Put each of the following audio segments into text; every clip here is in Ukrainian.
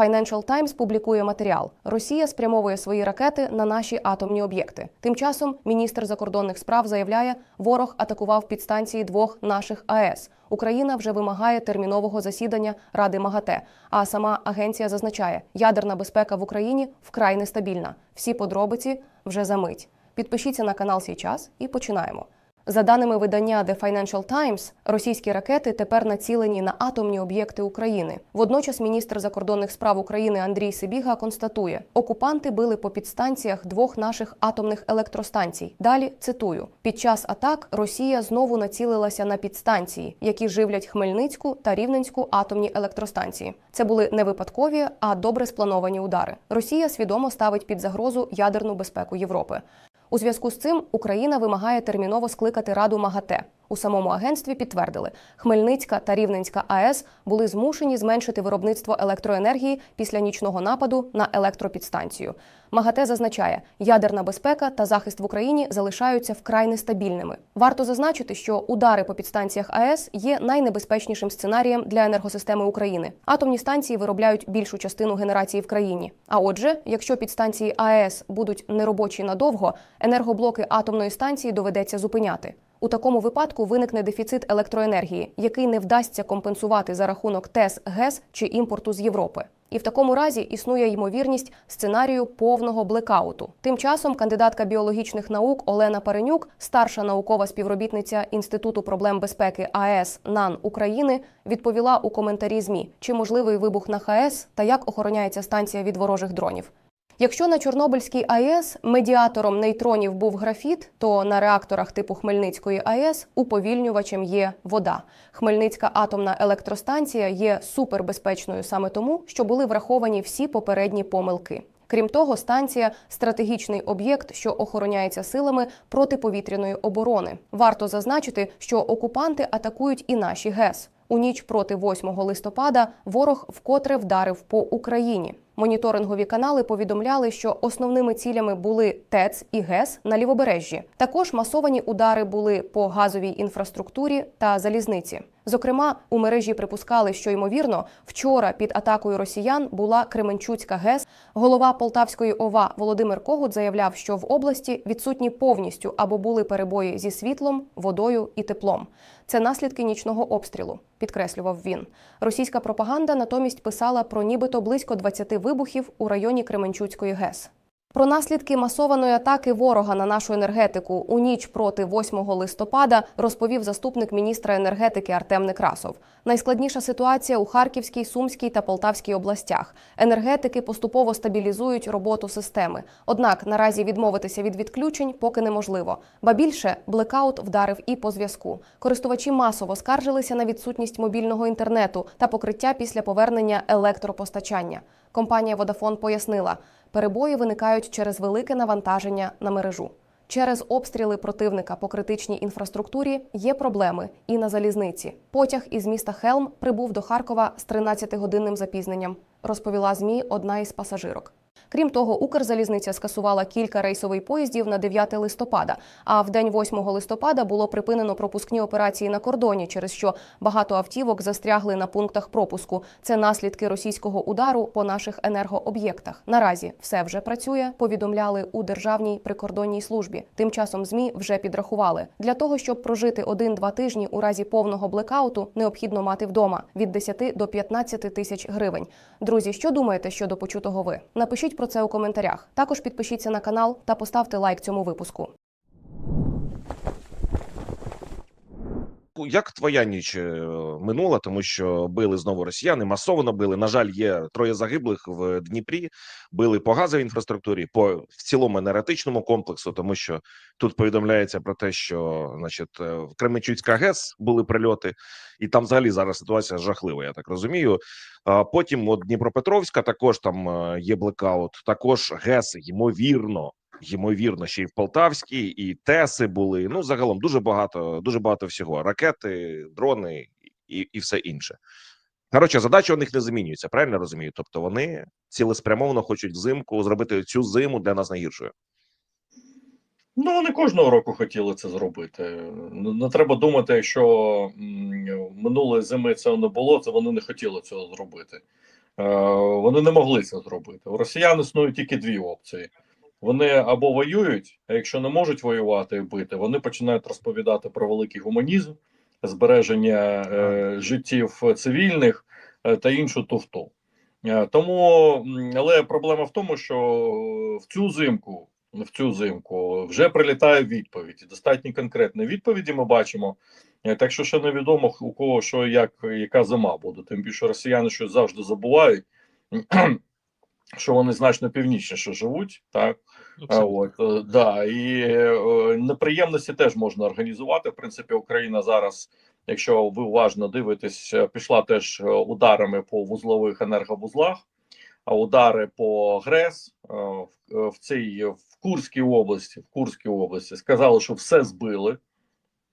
Financial Times публікує матеріал. Росія спрямовує свої ракети на наші атомні об'єкти. Тим часом міністр закордонних справ заявляє, ворог атакував підстанції двох наших АЕС. Україна вже вимагає термінового засідання Ради МАГАТЕ. А сама агенція зазначає, ядерна безпека в Україні вкрай нестабільна. Всі подробиці вже за мить. Підпишіться на канал «Сій час» і починаємо. За даними видання The Financial Times, російські ракети тепер націлені на атомні об'єкти України. Водночас міністр закордонних справ України Андрій Сибіга констатує, окупанти били по підстанціях двох наших атомних електростанцій. Далі цитую: під час атак Росія знову націлилася на підстанції, які живлять Хмельницьку та Рівненську атомні електростанції. Це були не випадкові, а добре сплановані удари. Росія свідомо ставить під загрозу ядерну безпеку Європи. У зв'язку з цим Україна вимагає терміново скликати Раду МАГАТЕ. У самому агентстві підтвердили, Хмельницька та Рівненська АЕС були змушені зменшити виробництво електроенергії після нічного нападу на електропідстанцію. МАГАТЕ зазначає, ядерна безпека та захист в Україні залишаються вкрай нестабільними. Варто зазначити, що удари по підстанціях АЕС є найнебезпечнішим сценарієм для енергосистеми України. Атомні станції виробляють більшу частину генерації в країні. А отже, якщо підстанції АЕС будуть неробочі надовго, енергоблоки атомної станції доведеться зупиняти. У такому випадку виникне дефіцит електроенергії, який не вдасться компенсувати за рахунок ТЕС, ГЕС чи імпорту з Європи. І в такому разі існує ймовірність сценарію повного блекауту. Тим часом кандидатка біологічних наук Олена Паренюк, старша наукова співробітниця Інституту проблем безпеки АЕС НАН України, відповіла у коментарі ЗМІ, чи можливий вибух на ХАЕС та як охороняється станція від ворожих дронів. Якщо на Чорнобильській АЕС медіатором нейтронів був графіт, то на реакторах типу Хмельницької АЕС уповільнювачем є вода. Хмельницька атомна електростанція є супербезпечною саме тому, що були враховані всі попередні помилки. Крім того, станція стратегічний об'єкт, що охороняється силами протиповітряної оборони. Варто зазначити, що окупанти атакують і наші ГЕС. У ніч проти 8 листопада ворог вкотре вдарив по Україні. Моніторингові канали повідомляли, що основними цілями були ТЕЦ і ГЕС на лівобережжі. Також масовані удари були по газовій інфраструктурі та залізниці. Зокрема, у мережі припускали, що ймовірно вчора під атакою росіян була Кременчуцька ГЕС. Голова Полтавської ОВА Володимир Когут заявляв, що в області відсутні повністю або були перебої зі світлом, водою і теплом. Це наслідки нічного обстрілу, підкреслював він. Російська пропаганда натомість писала про нібито близько 20 вибухів у районі Кременчуцької ГЕС. Про наслідки масованої атаки ворога на нашу енергетику у ніч проти 8 листопада розповів заступник міністра енергетики Артем Некрасов. Найскладніша ситуація у Харківській, Сумській та Полтавській областях. Енергетики поступово стабілізують роботу системи. Однак наразі відмовитися від відключень поки неможливо. Ба більше блекаут вдарив і по зв'язку. Користувачі масово скаржилися на відсутність мобільного інтернету та покриття після повернення електропостачання. Компанія Vodafone пояснила, перебої виникають через велике навантаження на мережу. Через обстріли противника по критичній інфраструктурі є проблеми і на залізниці. Потяг із міста Хелм прибув до Харкова з 13-годинним запізненням, розповіла ЗМІ одна із пасажирок. Крім того, Укрзалізниця скасувала кілька рейсових поїздів на 9 листопада. А в день 8 листопада було припинено пропускні операції на кордоні, через що багато автівок застрягли на пунктах пропуску. Це наслідки російського удару по наших енергооб'єктах. Наразі все вже працює. Повідомляли у державній прикордонній службі. Тим часом змі вже підрахували для того, щоб прожити один-два тижні у разі повного блекауту, необхідно мати вдома від 10 до 15 тисяч гривень. Друзі, що думаєте щодо почутого ви? Напишіть про це у коментарях. Також підпишіться на канал та поставте лайк цьому випуску. Як твоя ніч е, минула, тому що били знову росіяни, масово били. На жаль, є троє загиблих в Дніпрі. Били по газовій інфраструктурі, по в цілому енергетичному комплексу, тому що тут повідомляється про те, що значить е, в Кременчуцька ГЕС були прильоти, і там взагалі зараз ситуація жахлива. Я так розумію. А потім от Дніпропетровська також там е, є блекаут. Також ГЕС ймовірно ймовірно, ще й в Полтавській, і Теси були. Ну загалом дуже багато, дуже багато всього: ракети, дрони і, і все інше. Коротше, задача у них не змінюється, правильно розумію? Тобто вони цілеспрямовано хочуть взимку зробити цю зиму для нас найгіршою. Ну, вони кожного року хотіли це зробити. Не, не треба думати, що минулої зими цього не було, це вони не хотіли цього зробити. вони не могли це зробити. У росіян існують тільки дві опції. Вони або воюють, а якщо не можуть воювати і бити, вони починають розповідати про великий гуманізм, збереження е, життів цивільних е, та іншу туфту. Е, тому, але проблема в тому, що в цю зимку, в цю зимку вже прилітає відповідь. Достатньо конкретні відповіді ми бачимо. Е, Так що ще невідомо у кого що як яка зима буде. Тим більше росіяни щось завжди забувають, що вони значно північніше живуть, так а, от е, да і е, неприємності теж можна організувати. В принципі, Україна зараз, якщо ви уважно дивитесь, е, пішла теж е, ударами по вузлових енерговузлах, а удари по ГРЕС е, в, е, в цій в Курській області, в Курській області сказали, що все збили.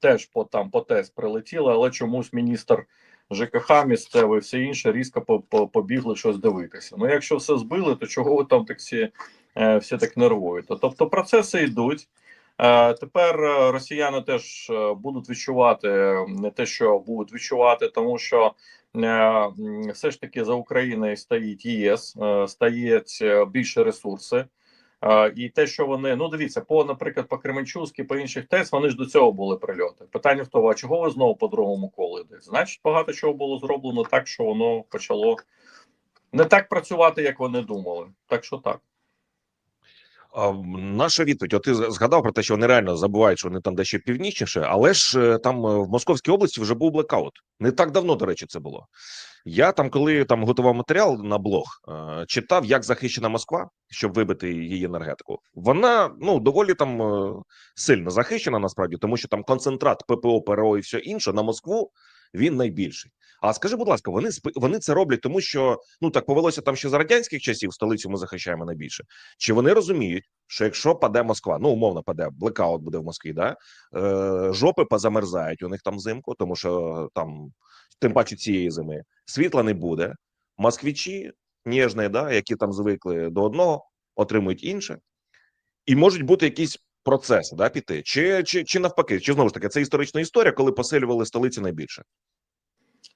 Теж по там по ТЕС прилетіло, але чомусь міністр ЖКХ місцевий, все інше різко по- по- побігли щось дивитися. Ну, якщо все збили, то чого ви там так всі, е, всі так нервуєте? Тобто процеси йдуть. Е, Тепер е, росіяни теж будуть відчувати не те, що будуть відчувати, тому що все ж таки за Україною стоїть ЄС, стоять більше ресурси. І те, що вони ну дивіться, по наприклад, по Кременчуцькій, по інших ТЕС, вони ж до цього були прильоти. Питання в тому, а чого ви знову по другому колу йдете? Значить, багато чого було зроблено так, що воно почало не так працювати, як вони думали. Так що так. Наша відповідь. От ти згадав про те, що вони реально забувають, що вони там дещо північніше, але ж е, там е, в Московській області вже був блекаут. Не так давно, до речі, це було. Я там, коли там готував матеріал на блог, е, читав, як захищена Москва, щоб вибити її енергетику. Вона ну доволі там е, сильно захищена, насправді, тому що там концентрат ППО, ПРО і все інше на Москву він найбільший. А скажи, будь ласка, вони вони це роблять, тому що ну так повелося там ще за радянських часів. Столицю ми захищаємо найбільше. Чи вони розуміють, що якщо паде Москва, ну умовно паде, блекаут буде в Москві, да е, жопи позамерзають у них там взимку, тому що там тим паче цієї зими світла не буде. Москвичі ніжні, да, які там звикли до одного, отримують інше, і можуть бути якісь процеси, да, піти, чи, чи, чи навпаки, чи знову ж таки це історична історія, коли посилювали столицю найбільше.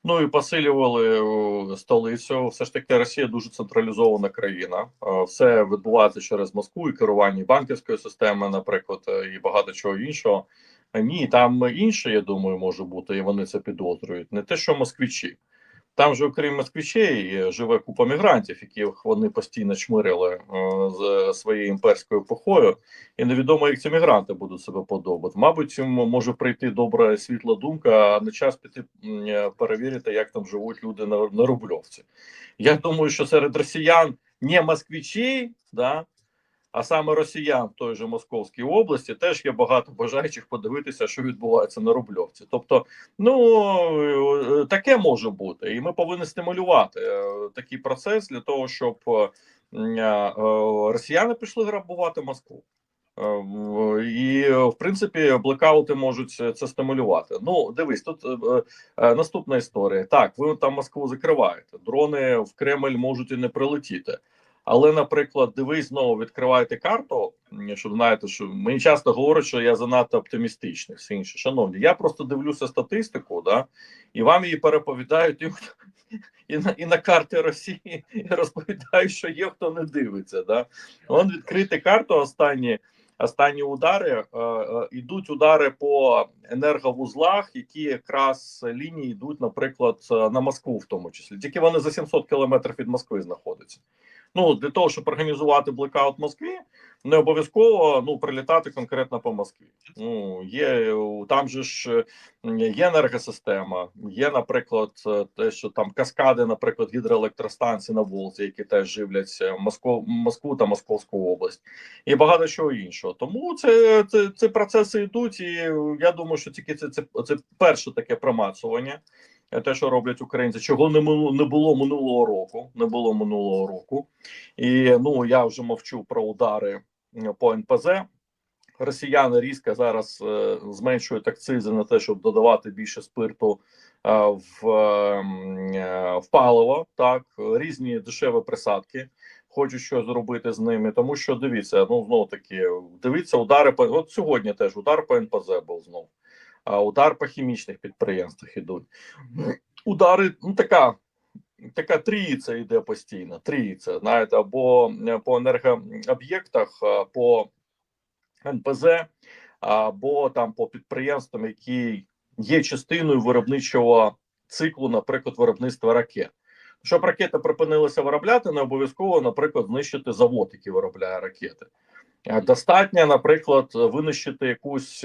Ну і посилювали столицю. Все ж таки, Росія дуже централізована країна. Все відбувається через Москву і керування банківської системи, наприклад, е, і багато чого іншого. Ні, там інше, я думаю, може бути, і вони це підозрюють. Не те, що москвичі. Там же, окрім москвичей, живе купа мігрантів, яких вони постійно чмирили е, з своєю імперською епохою, і невідомо, як ці мігранти будуть себе подобати. Мабуть, може прийти добра світла думка, а не час піти е, перевірити, як там живуть люди на, на Рубльовці. Я думаю, що серед росіян не москвичей, да, а саме росіян в той же Московській області теж є багато бажаючих подивитися, що відбувається на Рубльовці. Тобто, ну е, таке може бути, і ми повинні стимулювати е, такий процес для того, щоб е, е, росіяни пішли грабувати Москву. Е, І е, в принципі блекаути можуть це стимулювати. Ну дивись, тут е, е, наступна історія. Так, ви там Москву закриваєте. Дрони в Кремль можуть і не прилетіти. Але, наприклад, дивись знову відкриваєте карту. Щоб знаєте, що мені часто говорять, що я занадто оптимістичний. Все інше. Шановні, я просто дивлюся статистику, да, і вам її переповідають і, і на і на карти Росії розповідають, що є хто не дивиться. Да. Вон відкрити карту останні. Останні удари е, е, йдуть удари по енерговузлах, які якраз лінії йдуть, наприклад, е, на Москву, в тому числі. Тільки вони за 700 кілометрів від Москви знаходяться. Ну для того, щоб організувати блекаут Москві, не обов'язково ну прилітати конкретно по Москві. Ну є е, там же ж е, є енергосистема, є, наприклад, е, те, що там каскади, наприклад, гідроелектростанції на Волзі, які теж живляться Москву, Москву та Московську область, і багато чого іншого. Тому це, це, це процеси йдуть, і я думаю, що тільки це, це, це перше таке промацування. Е, Те, що роблять українці, чого не не було минулого року, не було минулого року, і ну я вже мовчу про удари по НПЗ. Росіяни різко зараз е, зменшують акцизи на те, щоб додавати більше спирту е, в, е, в паливо. Так різні дешеві присадки. Хочуть щось зробити з ними, тому що дивіться, ну знову таки, дивіться, удари по от сьогодні теж удар по НПЗ був знов, удар по хімічних підприємствах ідуть. Удари, ну така така трійця йде постійно. Трійця, знаєте, або е, по енергооб'єктах, е, по НПЗ, або там по підприємствам, які є частиною виробничого циклу, наприклад, виробництва ракет. Щоб ракети припинилися виробляти, не обов'язково, наприклад, знищити завод, який виробляє ракети. Е, Достатньо, наприклад, винищити якусь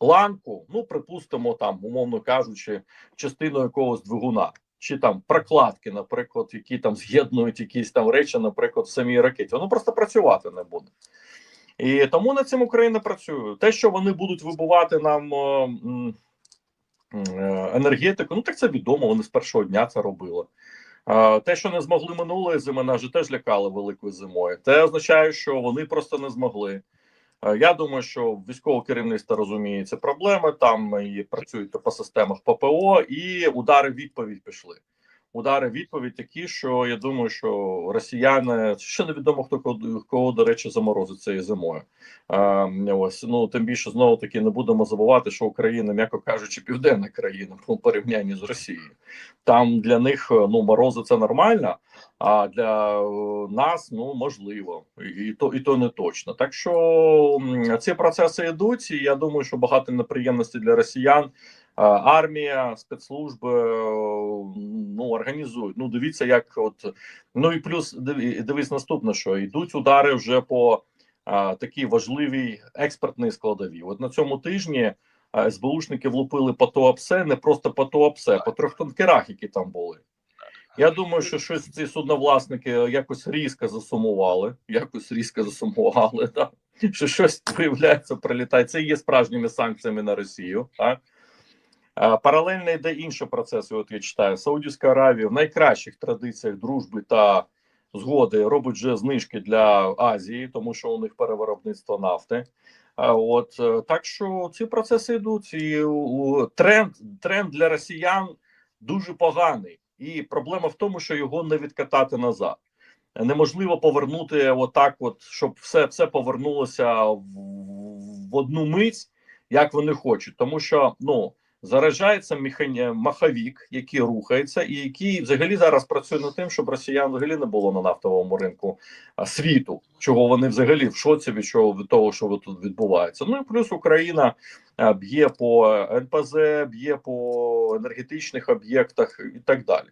ланку, ну припустимо, там, умовно кажучи, частину якогось двигуна, чи там прокладки, наприклад, які там з'єднують якісь там речі, наприклад, в самій ракеті. Воно просто працювати не буде. І тому над цим Україна працює. Те, що вони будуть вибувати нам е, е, енергетику, ну так це відомо. Вони з першого дня це робили. Те, що не змогли минулої зими, нас же теж лякали великою зимою. Це означає, що вони просто не змогли. Е, Я думаю, що військове керівництво розуміє ці проблеми. Там і працюють по системах ППО, і удари відповідь пішли. Удари відповідь такі, що я думаю, що росіяни ще невідомо хто кого, кого до речі заморозить цією зимою. Е, ось ну тим більше знову таки не будемо забувати, що Україна, м'яко кажучи, південна країна у порівнянні з Росією. Там для них е, ну морози це нормально. А для е, нас ну можливо, і то і то не точно. Так що ці процеси йдуть, і я думаю, що багато неприємностей для росіян. А, Армія, спецслужби е, ну організують. Ну дивіться, як от ну і плюс дивись наступне, що йдуть удари вже по а, такій важливій експертній складовій. От на цьому тижні СБУшники влупили по ТОАПСЕ, не просто по ТОАПСЕ, по трьох танкерах, які там були. Я думаю, що щось ці судновласники якось різко засумували. Якось різко засумували, так? що щось виявляється, прилітає. Це є справжніми санкціями на Росію. Так? Паралельно йде інші процеси. От я читаю, Саудівська Аравія в найкращих традиціях дружби та згоди робить вже знижки для Азії, тому що у них перевиробництво нафти. От е, так що ці процеси йдуть, і тренд, тренд для росіян дуже поганий, і проблема в тому, що його не відкатати назад. Неможливо повернути отак, от щоб все, все повернулося в, в одну мить, як вони хочуть, тому що ну заряджається механі... маховік, який рухається, і який взагалі зараз працює над тим, щоб росіян взагалі не було на нафтовому ринку світу, чого вони взагалі в шоці від чого від того, що тут відбувається. Ну і плюс Україна б'є по НПЗ, б'є по енергетичних об'єктах і так далі.